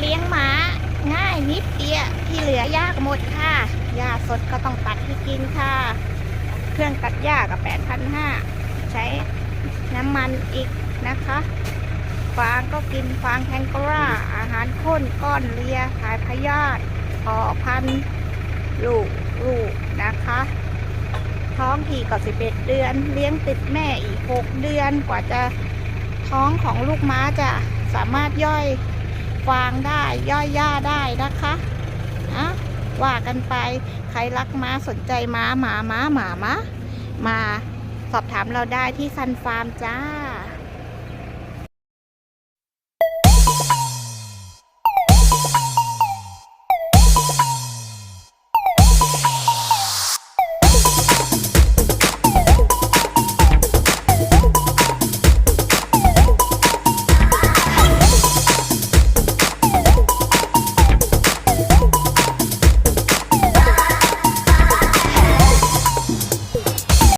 เลี้ยงม้าง่ายนิดเดียวที่เหลือยากหมดค่ะหญ้าสดก็ต้องตัดให้กินค่ะ เครื่องตัดหญ้ากับ8,500ใช้น้ำมันอีกนะคะฟางก็กินฟางแทงกราอาหารข้นก้อนเลียขายพยาธิพอพันลูกลูกนะคะ ท้องทีก็11เดือน เลี้ยงติดแม่อีก6เดือนกว่าจะท้องของลูกม้าจะสามารถย่อย ฟางได้ย่อยหญ้าได้นะคะนะว่ากันไปใครรักม้าสนใจม้าหมาม้าหมาม้ามาสอบถามเราได้ที่ซันฟาร์มจ้า